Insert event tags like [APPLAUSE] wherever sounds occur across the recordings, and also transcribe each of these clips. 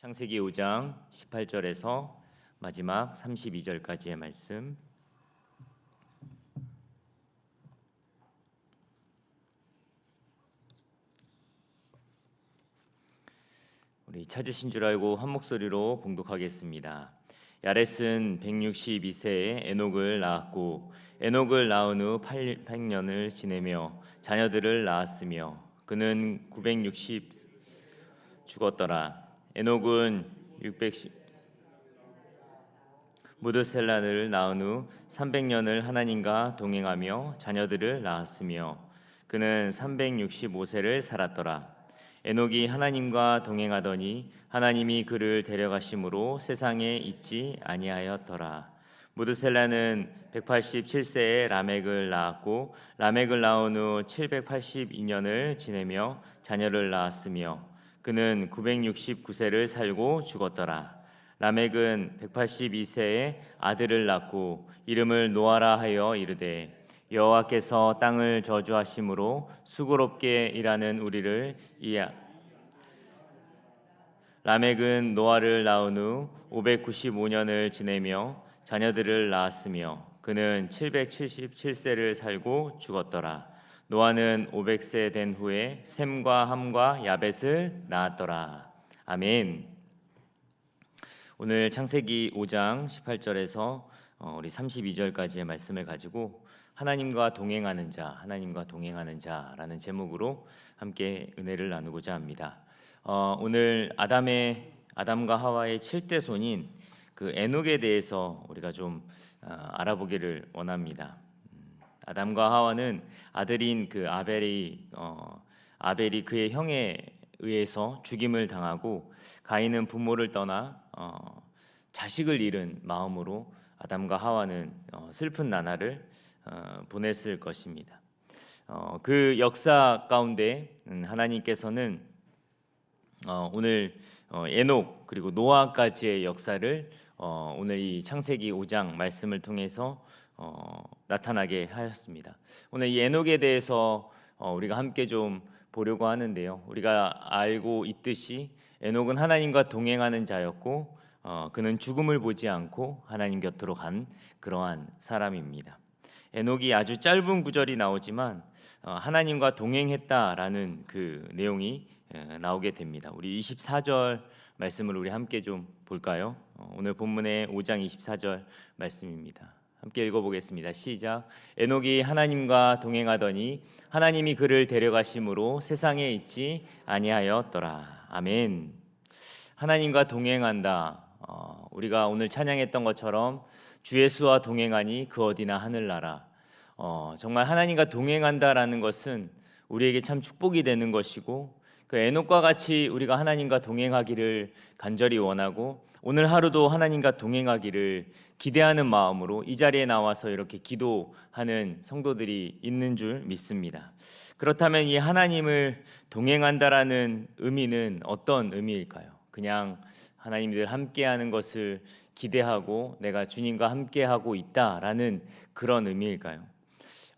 창세기 5장 18절에서 마지막 32절까지의 말씀. 우리 찾으신 줄 알고 한 목소리로 봉독하겠습니다. 야렛은 162세에 에녹을 낳았고 에녹을 낳은 후 800년을 지내며 자녀들을 낳았으며 그는 960 죽었더라. 에녹은 610 무드셀라를 낳은 후 300년을 하나님과 동행하며 자녀들을 낳았으며 그는 365세를 살았더라. 에녹이 하나님과 동행하더니 하나님이 그를 데려가심으로 세상에 있지 아니하였더라. 무드셀라는 187세에 라멕을 낳았고 라멕을 낳은 후 782년을 지내며 자녀를 낳았으며 그는 969세를 살고 죽었더라. 라멕은 182세에 아들을 낳고 이름을 노아라 하여 이르되 여호와께서 땅을 저주하심으로 수고롭게 일하는 우리를 이야 라멕은 노아를 낳은 후 595년을 지내며 자녀들을 낳았으며 그는 777세를 살고 죽었더라. 노아는 500세 된 후에 셈과 함과 야벳을 낳았더라. 아멘. 오늘 창세기 5장 18절에서 어, 우리 32절까지의 말씀을 가지고 하나님과 동행하는 자, 하나님과 동행하는 자라는 제목으로 함께 은혜를 나누고자 합니다. 어, 오늘 아담의 아담과 하와의 7대 손인 그 에녹에 대해서 우리가 좀 어, 알아보기를 원합니다. 음, 아담과 하와는 아들인 그 아벨이 어, 아벨이 그의 형에 의해서 죽임을 당하고 가인은 부모를 떠나 어, 자식을 잃은 마음으로 아담과 하와는 어, 슬픈 나날을 어, 보냈을 것입니다. 어, 그 역사 가운데 음, 하나님께서는 어, 오늘 어, 에녹 그리고 노아까지의 역사를 어, 오늘 이 창세기 5장 말씀을 통해서 어, 나타나게 하였습니다. 오늘 이 에녹에 대해서 어, 우리가 함께 좀 보려고 하는데요. 우리가 알고 있듯이 에녹은 하나님과 동행하는 자였고 어, 그는 죽음을 보지 않고 하나님 곁으로 간 그러한 사람입니다. 에녹이 아주 짧은 구절이 나오지만 어, 하나님과 동행했다라는 그 내용이 에, 나오게 됩니다. 우리 24절 말씀을 우리 함께 좀 볼까요? 어, 오늘 본문의 5장 24절 말씀입니다. 함께 읽어보겠습니다. 시작. 에녹이 하나님과 동행하더니 하나님이 그를 데려가심으로 세상에 있지 아니하였더라. 아멘. 하나님과 동행한다. 어, 우리가 오늘 찬양했던 것처럼 주 예수와 동행하니 그 어디나 하늘나라. 어, 정말 하나님과 동행한다라는 것은 우리에게 참 축복이 되는 것이고 그 에녹과 같이 우리가 하나님과 동행하기를 간절히 원하고 오늘 하루도 하나님과 동행하기를 기대하는 마음으로 이 자리에 나와서 이렇게 기도하는 성도들이 있는 줄 믿습니다. 그렇다면 이 하나님을 동행한다라는 의미는 어떤 의미일까요? 그냥 하나님들 함께하는 것을 기대하고 내가 주님과 함께하고 있다라는 그런 의미일까요?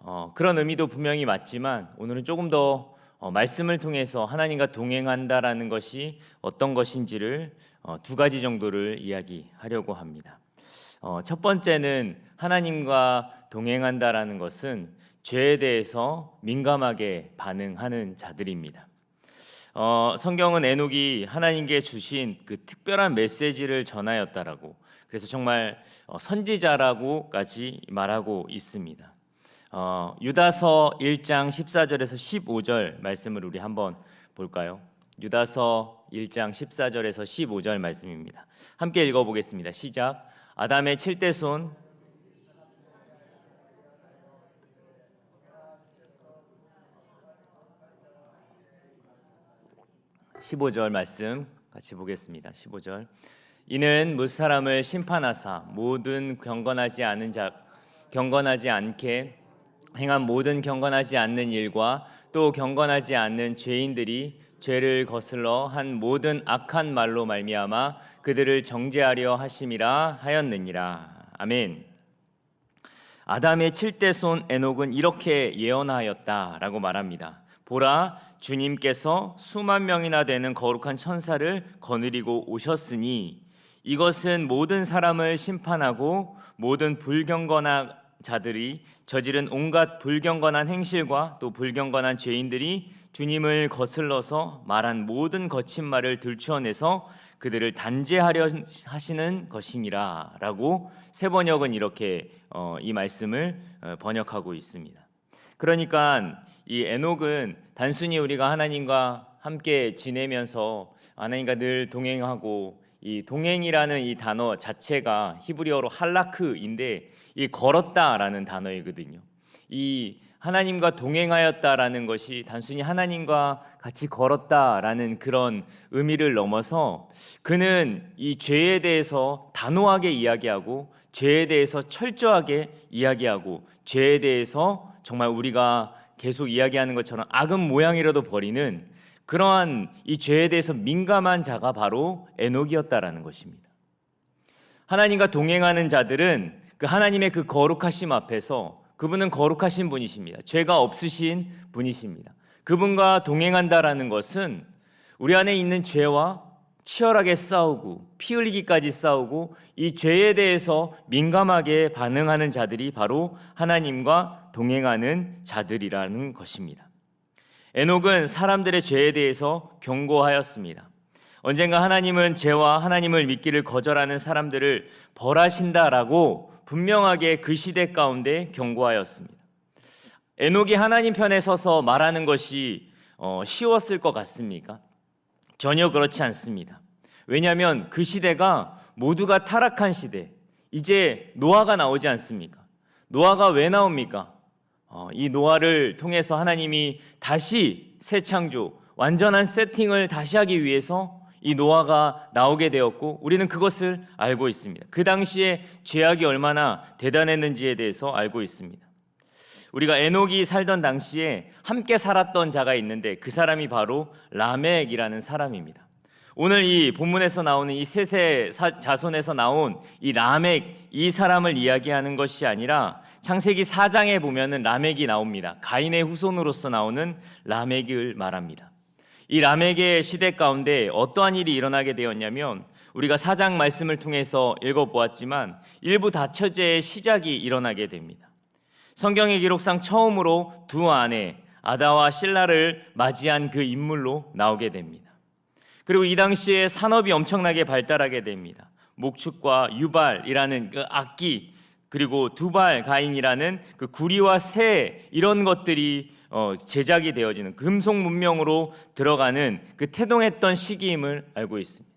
어, 그런 의미도 분명히 맞지만 오늘은 조금 더 어, 말씀을 통해서 하나님과 동행한다라는 것이 어떤 것인지를 어, 두 가지 정도를 이야기하려고 합니다. 어, 첫 번째는 하나님과 동행한다라는 것은 죄에 대해서 민감하게 반응하는 자들입니다. 어, 성경은 에녹이 하나님께 주신 그 특별한 메시지를 전하였다라고 그래서 정말 어, 선지자라고까지 말하고 있습니다. 어, 유다서 1장 14절에서 15절 말씀을 우리 한번 볼까요? 유다서 1장 14절에서 15절 말씀입니다. 함께 읽어 보겠습니다. 시작. 아담의 칠대 손 15절 말씀 같이 보겠습니다. 15절. 이는 무 사람을 심판하사 모든 경건하지 않은 자 경건하지 않게 행한 모든 경건하지 않는 일과 또 경건하지 않는 죄인들이 죄를 거슬러 한 모든 악한 말로 말미암아 그들을 정죄하려 하심이라 하였느니라. 아멘. 아담의 칠대손 에녹은 이렇게 예언하였다라고 말합니다. 보라 주님께서 수만 명이나 되는 거룩한 천사를 거느리고 오셨으니 이것은 모든 사람을 심판하고 모든 불경건한 자들이 저지른 온갖 불경건한 행실과 또 불경건한 죄인들이 주님을 거슬러서 말한 모든 거친 말을 들추어내서 그들을 단죄하려 하시는 것이니라라고 세 번역은 이렇게 어, 이 말씀을 어, 번역하고 있습니다. 그러니까 이 에녹은 단순히 우리가 하나님과 함께 지내면서 하나님과 늘 동행하고 이 동행이라는 이 단어 자체가 히브리어로 할라크인데 이 걸었다라는 단어이거든요. 이 하나님과 동행하였다라는 것이 단순히 하나님과 같이 걸었다라는 그런 의미를 넘어서 그는 이 죄에 대해서 단호하게 이야기하고 죄에 대해서 철저하게 이야기하고 죄에 대해서 정말 우리가 계속 이야기하는 것처럼 악은 모양이라도 버리는 그러한 이 죄에 대해서 민감한 자가 바로 에녹이었다라는 것입니다. 하나님과 동행하는 자들은 그 하나님의 그 거룩하심 앞에서 그분은 거룩하신 분이십니다. 죄가 없으신 분이십니다. 그분과 동행한다라는 것은 우리 안에 있는 죄와 치열하게 싸우고 피 흘리기까지 싸우고 이 죄에 대해서 민감하게 반응하는 자들이 바로 하나님과 동행하는 자들이라는 것입니다. 에녹은 사람들의 죄에 대해서 경고하였습니다. 언젠가 하나님은 죄와 하나님을 믿기를 거절하는 사람들을 벌하신다라고 분명하게 그 시대 가운데 경고하였습니다. 에녹이 하나님 편에 서서 말하는 것이 어, 쉬웠을 것 같습니까? 전혀 그렇지 않습니다. 왜냐하면 그 시대가 모두가 타락한 시대. 이제 노아가 나오지 않습니까? 노아가 왜 나옵니까? 어, 이 노아를 통해서 하나님이 다시 새 창조, 완전한 세팅을 다시 하기 위해서 이 노아가 나오게 되었고 우리는 그것을 알고 있습니다. 그 당시에 죄악이 얼마나 대단했는지에 대해서 알고 있습니다. 우리가 에녹이 살던 당시에 함께 살았던 자가 있는데 그 사람이 바로 라멕이라는 사람입니다. 오늘 이 본문에서 나오는 이 셋의 자손에서 나온 이 라멕 이 사람을 이야기하는 것이 아니라 창세기 4장에 보면은 라멕이 나옵니다. 가인의 후손으로서 나오는 라멕을 말합니다. 이 라멕의 시대 가운데 어떠한 일이 일어나게 되었냐면 우리가 사장 말씀을 통해서 읽어보았지만 일부 다처제의 시작이 일어나게 됩니다. 성경의 기록상 처음으로 두 아내 아다와 신라를 맞이한 그 인물로 나오게 됩니다. 그리고 이 당시에 산업이 엄청나게 발달하게 됩니다. 목축과 유발이라는 그 악기 그리고 두발 가인이라는 그 구리와 새 이런 것들이 어, 제작이 되어지는 금속 문명으로 들어가는 그 태동했던 시기임을 알고 있습니다.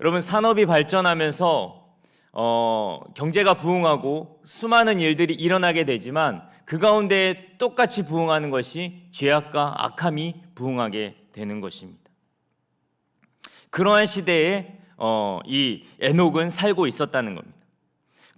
여러분 산업이 발전하면서 어, 경제가 부흥하고 수많은 일들이 일어나게 되지만 그 가운데 똑같이 부흥하는 것이 죄악과 악함이 부흥하게 되는 것입니다. 그러한 시대에 어, 이 에녹은 살고 있었다는 겁니다.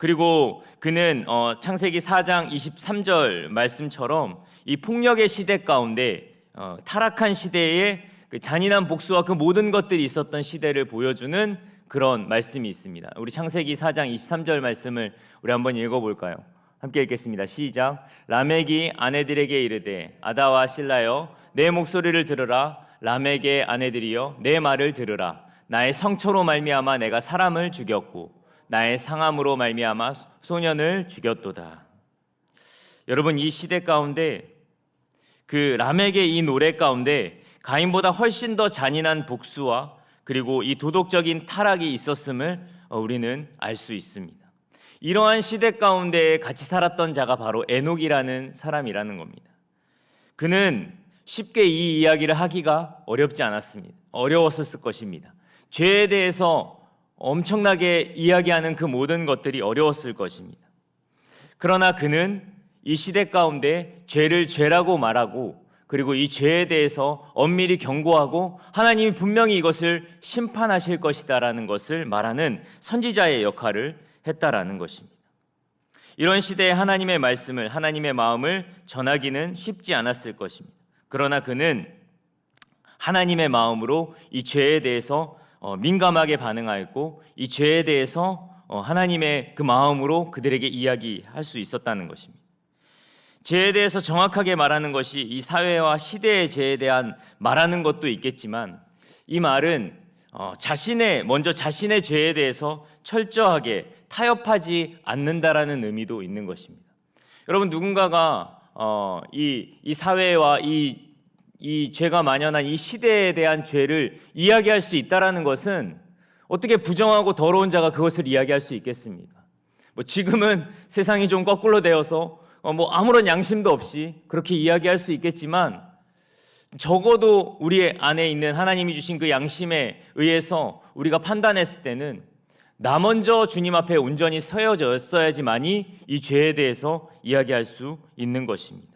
그리고 그는 어, 창세기 4장 23절 말씀처럼 이 폭력의 시대 가운데 어, 타락한 시대에 그 잔인한 복수와 그 모든 것들이 있었던 시대를 보여주는 그런 말씀이 있습니다. 우리 창세기 4장 23절 말씀을 우리 한번 읽어볼까요? 함께 읽겠습니다. 시작. 라멕이 아내들에게 이르되 아다와 실라여 내 목소리를 들으라. 라멕의 아내들이여 내 말을 들으라. 나의 성처로 말미암아 내가 사람을 죽였고 나의 상함으로 말미암아 소년을 죽였도다. 여러분 이 시대 가운데 그 라멕의 이 노래 가운데 가인보다 훨씬 더 잔인한 복수와 그리고 이 도덕적인 타락이 있었음을 어, 우리는 알 수 있습니다. 이러한 시대 가운데 같이 살았던 자가 바로 에녹이라는 사람이라는 겁니다. 그는 쉽게 이 이야기를 하기가 어렵지 않았습니다. 어려웠을 것입니다. 죄에 대해서 엄청나게 이야기하는 그 모든 것들이 어려웠을 것입니다. 그러나 그는 이 시대 가운데 죄를 죄라고 말하고 그리고 이 죄에 대해서 엄밀히 경고하고 하나님이 분명히 이것을 심판하실 것이다라는 것을 말하는 선지자의 역할을 했다라는 것입니다. 이런 시대에 하나님의 말씀을 하나님의 마음을 전하기는 쉽지 않았을 것입니다. 그러나 그는 하나님의 마음으로 이 죄에 대해서 어, 민감하게 반응하였고 이 죄에 대해서 어, 하나님의 그 마음으로 그들에게 이야기할 수 있었다는 것입니다. 죄에 대해서 정확하게 말하는 것이 이 사회와 시대의 죄에 대한 말하는 것도 있겠지만 이 말은 어, 자신의 먼저 자신의 죄에 대해서 철저하게 타협하지 않는다라는 의미도 있는 것입니다. 여러분 누군가가 어, 이, 이 사회와 이, 이 죄가 만연한 이 시대에 대한 죄를 이야기할 수 있다라는 것은 어떻게 부정하고 더러운 자가 그것을 이야기할 수 있겠습니까? 뭐 지금은 [LAUGHS] 세상이 좀 거꾸로 되어서 어, 뭐 아무런 양심도 없이 그렇게 이야기할 수 있겠지만 적어도 우리 안에 있는 하나님이 주신 그 양심에 의해서 우리가 판단했을 때는 나 먼저 주님 앞에 온전히 서여졌어야지만이 이 죄에 대해서 이야기할 수 있는 것입니다.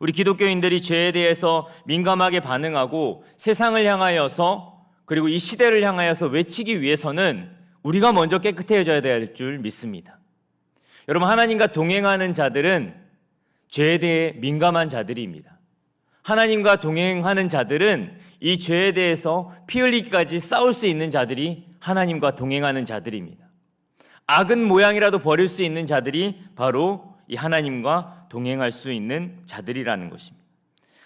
우리 기독교인들이 죄에 대해서 민감하게 반응하고 세상을 향하여서 그리고 이 시대를 향하여서 외치기 위해서는 우리가 먼저 깨끗해져야 될 줄 믿습니다. 여러분 하나님과 동행하는 자들은 죄에 대해 민감한 자들입니다. 하나님과 동행하는 자들은 이 죄에 대해서 피 흘리기까지 싸울 수 있는 자들이 하나님과 동행하는 자들입니다. 악은 모양이라도 버릴 수 있는 자들이 바로 이 하나님과 동행할 수 있는 자들이라는 것입니다.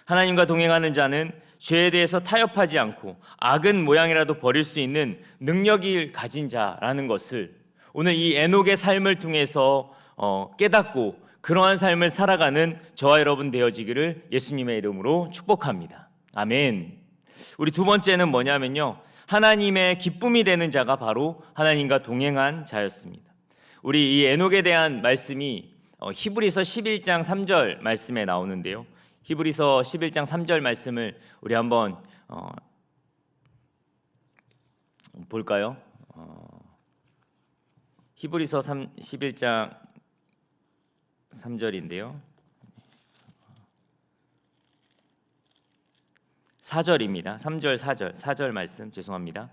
하나님과 동행하는 자는 죄에 대해서 타협하지 않고 악은 모양이라도 버릴 수 있는 능력을 가진 자라는 것을 오늘 이 에녹의 삶을 통해서 어, 깨닫고 그러한 삶을 살아가는 저와 여러분 되어지기를 예수님의 이름으로 축복합니다. 아멘. 우리 두 번째는 뭐냐면요. 하나님의 기쁨이 되는 자가 바로 하나님과 동행한 자였습니다. 우리 이 에녹에 대한 말씀이 어, 히브리서 11장 3절 말씀에 나오는데요. 히브리서 11장 3절 말씀을 우리 한번 어, 볼까요? 어, 히브리서 3, 11장 3절인데요. 4절입니다. 3절 4절 4절 말씀 죄송합니다.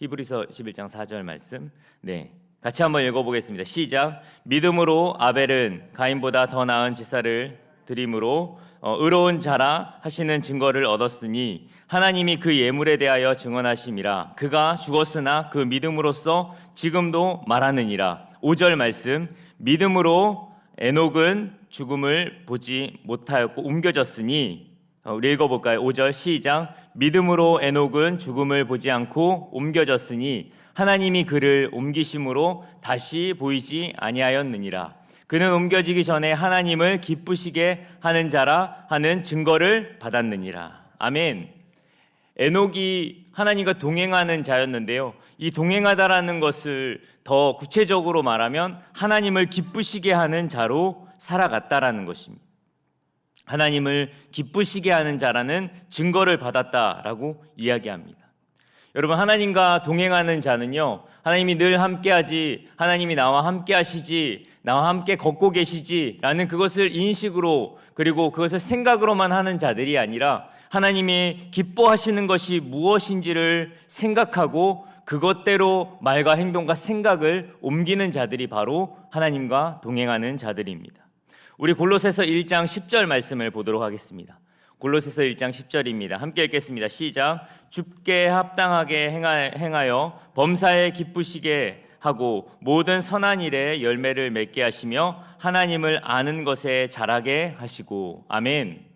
히브리서 11장 4절 말씀. 네. 같이 한번 읽어 보겠습니다. 시작. 믿음으로 아벨은 가인보다 더 나은 제사를 드림으로 어, 의로운 자라 하시는 증거를 얻었으니 하나님이 그 예물에 대하여 증언하심이라 그가 죽었으나 그 믿음으로써 지금도 말하느니라 5절 말씀 믿음으로 에녹은 죽음을 보지 못하였고 옮겨졌으니 어, 우리 읽어볼까요? 5절 시작 믿음으로 에녹은 죽음을 보지 않고 옮겨졌으니 하나님이 그를 옮기심으로 다시 보이지 아니하였느니라 그는 옮겨지기 전에 하나님을 기쁘시게 하는 자라 하는 증거를 받았느니라 아멘 에녹이 하나님과 동행하는 자였는데요. 이 동행하다라는 것을 더 구체적으로 말하면 하나님을 기쁘시게 하는 자로 살아갔다라는 것입니다. 하나님을 기쁘시게 하는 자라는 증거를 받았다라고 이야기합니다. 여러분 하나님과 동행하는 자는요. 하나님이 늘 함께하지 하나님이 나와 함께하시지 나와 함께 걷고 계시지라는 그것을 인식으로 그리고 그것을 생각으로만 하는 자들이 아니라 하나님이 기뻐하시는 것이 무엇인지를 생각하고 그것대로 말과 행동과 생각을 옮기는 자들이 바로 하나님과 동행하는 자들입니다. 우리 골로새서 1장 10절 말씀을 보도록 하겠습니다. 골로새서 1장 10절입니다. 함께 읽겠습니다. 시작. 줍게 합당하게 행하여 범사에 기쁘시게 하고 모든 선한 일에 열매를 맺게 하시며 하나님을 아는 것에 자라게 하시고 아멘.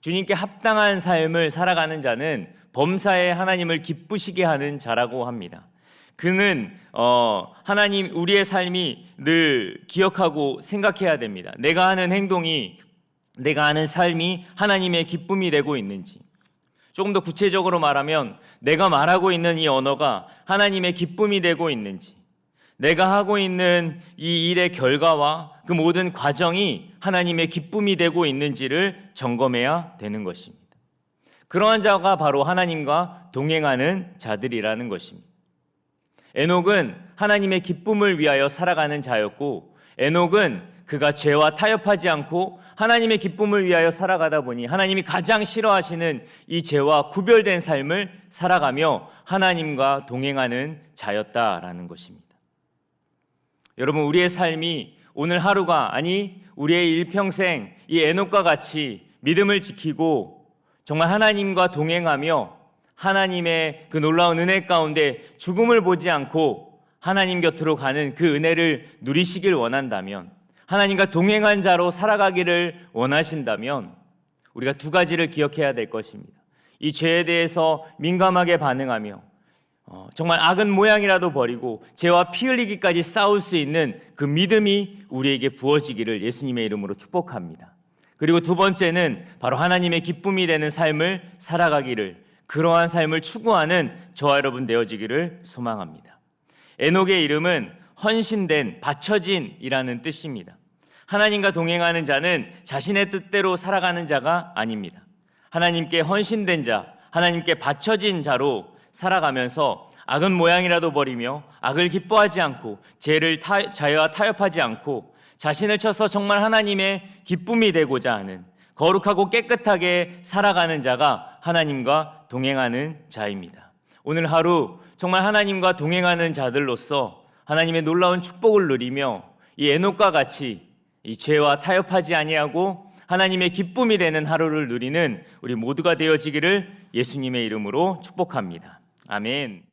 주님께 합당한 삶을 살아가는 자는 범사에 하나님을 기쁘시게 하는 자라고 합니다. 그는 어, 하나님 우리의 삶이 늘 기억하고 생각해야 됩니다. 내가 하는 행동이 내가 하는 삶이 하나님의 기쁨이 되고 있는지 조금 더 구체적으로 말하면 내가 말하고 있는 이 언어가 하나님의 기쁨이 되고 있는지 내가 하고 있는 이 일의 결과와 그 모든 과정이 하나님의 기쁨이 되고 있는지를 점검해야 되는 것입니다. 그러한 자가 바로 하나님과 동행하는 자들이라는 것입니다. 에녹은 하나님의 기쁨을 위하여 살아가는 자였고 에녹은 그가 죄와 타협하지 않고 하나님의 기쁨을 위하여 살아가다 보니 하나님이 가장 싫어하시는 이 죄와 구별된 삶을 살아가며 하나님과 동행하는 자였다라는 것입니다. 여러분 우리의 삶이 오늘 하루가 아니 우리의 일평생 이 에녹과 같이 믿음을 지키고 정말 하나님과 동행하며 하나님의 그 놀라운 은혜 가운데 죽음을 보지 않고 하나님 곁으로 가는 그 은혜를 누리시길 원한다면 하나님과 동행한 자로 살아가기를 원하신다면 우리가 두 가지를 기억해야 될 것입니다. 이 죄에 대해서 민감하게 반응하며 어, 정말 악은 모양이라도 버리고 죄와 피 흘리기까지 싸울 수 있는 그 믿음이 우리에게 부어지기를 예수님의 이름으로 축복합니다. 그리고 두 번째는 바로 하나님의 기쁨이 되는 삶을 살아가기를 그러한 삶을 추구하는 저와 여러분 되어지기를 소망합니다. 에녹의 이름은 헌신된 바쳐진이라는 뜻입니다. 하나님과 동행하는 자는 자신의 뜻대로 살아가는 자가 아닙니다. 하나님께 헌신된 자, 하나님께 바쳐진 자로 살아가면서 악은 모양이라도 버리며 악을 기뻐하지 않고 죄를 타, 자유와 타협하지 않고 자신을 쳐서 정말 하나님의 기쁨이 되고자 하는 거룩하고 깨끗하게 살아가는 자가 하나님과 동행하는 자입니다. 오늘 하루 정말 하나님과 동행하는 자들로서 하나님의 놀라운 축복을 누리며 이 에녹과 같이 이 죄와 타협하지 아니하고 하나님의 기쁨이 되는 하루를 누리는 우리 모두가 되어지기를 예수님의 이름으로 축복합니다. 아멘.